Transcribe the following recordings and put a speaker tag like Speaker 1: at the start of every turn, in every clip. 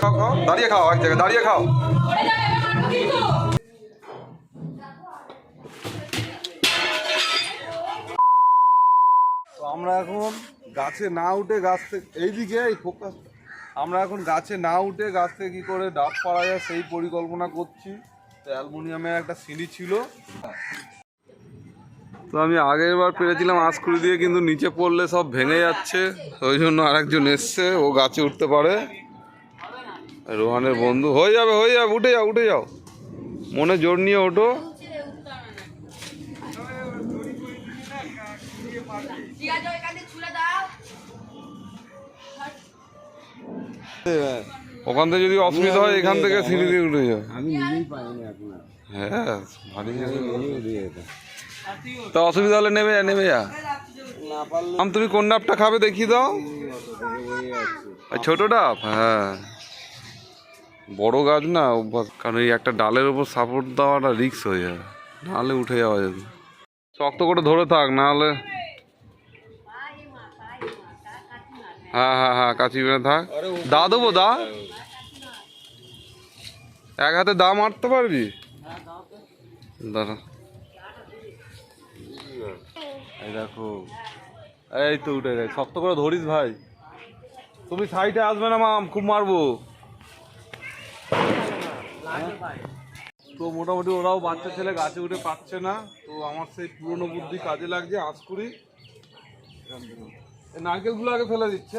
Speaker 1: খাও খাও, দাঁড়িয়ে খাও এক জায়গায়, দাঁড়িয়ে খাও। তো আমরা এখন গাছে না উঠে গাছ থেকে এইদিকে এই ফোকাস আমরা এখন গাছে না উঠে গাছ থেকে কী করে ডাব পাড়া যায় সেই পরিকল্পনা করছি। তো অ্যালুমিনিয়ামের একটা সিঁড়ি ছিল। তো আমি আগের বার পেরেছিলাম আঁশকুড়ি দিয়ে কিন্তু নিচে পড়লে সব ভেঙে যাচ্ছে। ওই জন্য আরেকজন এসছে ও গাছে উঠতে পারে। রোহানের বন্ধু হয়ে যাবে হয়ে যাবে উঠে যাও উঠে যাও। মনে জোর নিয়ে ওঠো। ওখান থেকে যদি অসুবিধা হয় এখান থেকে সিঁড়ি দিয়ে উঠে যাও।
Speaker 2: আমি নিজেই পাইনি
Speaker 1: হ্যাঁ ভারী তা অসুবিধা হলে নেমে যা নেমে যা। আম, তুমি কোন ডাবটা খাবে দেখিয়ে দাও। ছোট ডাব? হ্যাঁ। বড় গাছ না, অভ্যাস। কারণ এই একটা ডালের উপর সাপোর্ট দেওয়াটা রিস্ক হয়ে যাবে। নাহলে উঠে যাওয়া যেত শক্ত করে ধরে থাক নাহলে হ্যাঁ হ্যাঁ হ্যাঁ কাছি বেনে থাক। দা দেবো, দা। এক হাতে দা মারতে পারবি? দাঁড়া। এই দেখো এই তো উঠে গেছে শক্ত করে ধরিস ভাই তুমি সাইডে আসবে না মাম খুব মারবো তো মোটামুটি ওরাও বাচ্চা ছেলে গাছে উঠে পাচ্ছে না তো আমার সেই পুরনো বুদ্ধি কাজে লাগছে আঁশকুড়ি এই নারকেলগুলো আগে ফেলে দিচ্ছে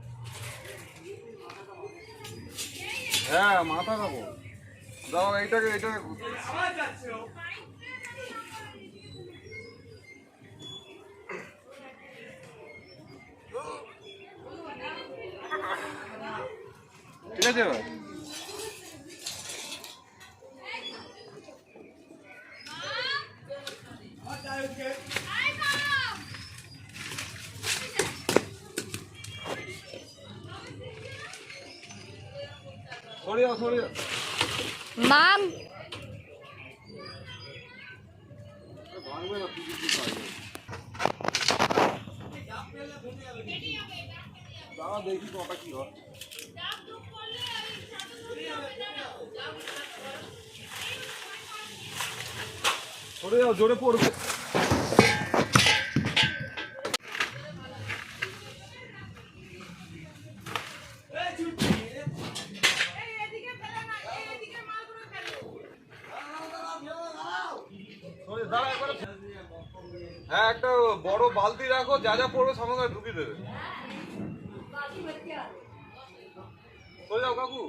Speaker 1: হ্যাঁ মাথা খাব। দাও এইটাকে এইটাকে ঠিক আছে এবার?
Speaker 3: মাম।
Speaker 1: দেখি কটা কি হয়। জোরে পড়বে। হ্যাঁ একটা বড় বালতি রাখো, যা যা পড়বে সঙ্গে ঢুকিয়ে দেবে। যাও কাকু।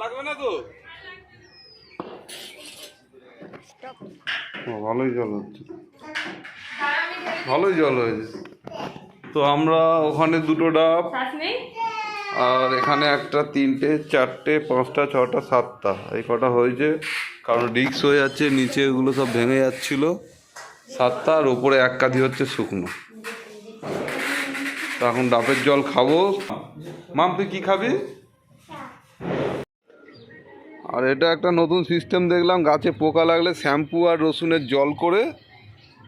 Speaker 1: লাগবে না তো? ভালোই জল হচ্ছে। ভালোই জল হয়েছে। তো আমরা ওখানে দুটো ডাব আর এখানে একটা তিনটে, চারটে, পাঁচটা, ছটা, সাতটা। এই কটা হয়েছে। কারণ ডিক্স হয়ে যাচ্ছে, নিচে এগুলো সব ভেঙে যাচ্ছিল। সাতটা, আর ওপরে এক কাঁধি হচ্ছে শুকনো। তো এখন ডাবের জল খাব। মাম, তুই কি খাবি? আর এটা একটা নতুন সিস্টেম দেখলাম, গাছে পোকা লাগলে শ্যাম্পু আর রসুনের জল করে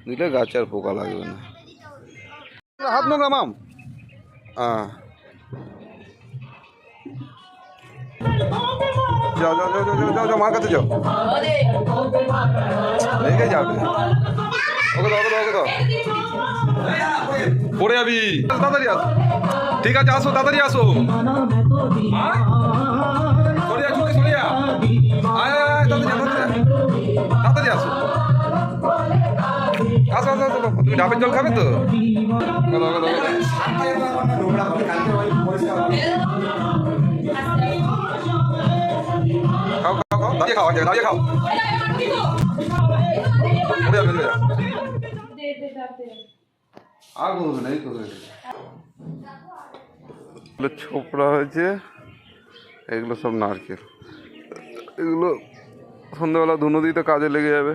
Speaker 1: দিলে গাছে আর পোকা লাগবে না। হাত নোংরা, মাম? হ্যাঁ যাও যাও যাও যাও যাও যাও, মার কাছে যাও। রেখে যাও ওকে দাও ওকে দাও ওকে দাও। পড়ে যাবি। তাড়াতাড়ি আসো। ঠিক আছে, আসো, তাড়াতাড়ি আসো। সরিয়া, ছুটি সরিয়া। আয় তাড়াতাড়ি আসো আসো। আসো। আসো তুমি ডাবের জল খাবে তো? নোংরা ছোপড়া হয়েছে এগুলো সব নারকেল এগুলো সন্ধ্যাবেলা ধুনো দিতে কাজে লেগে যাবে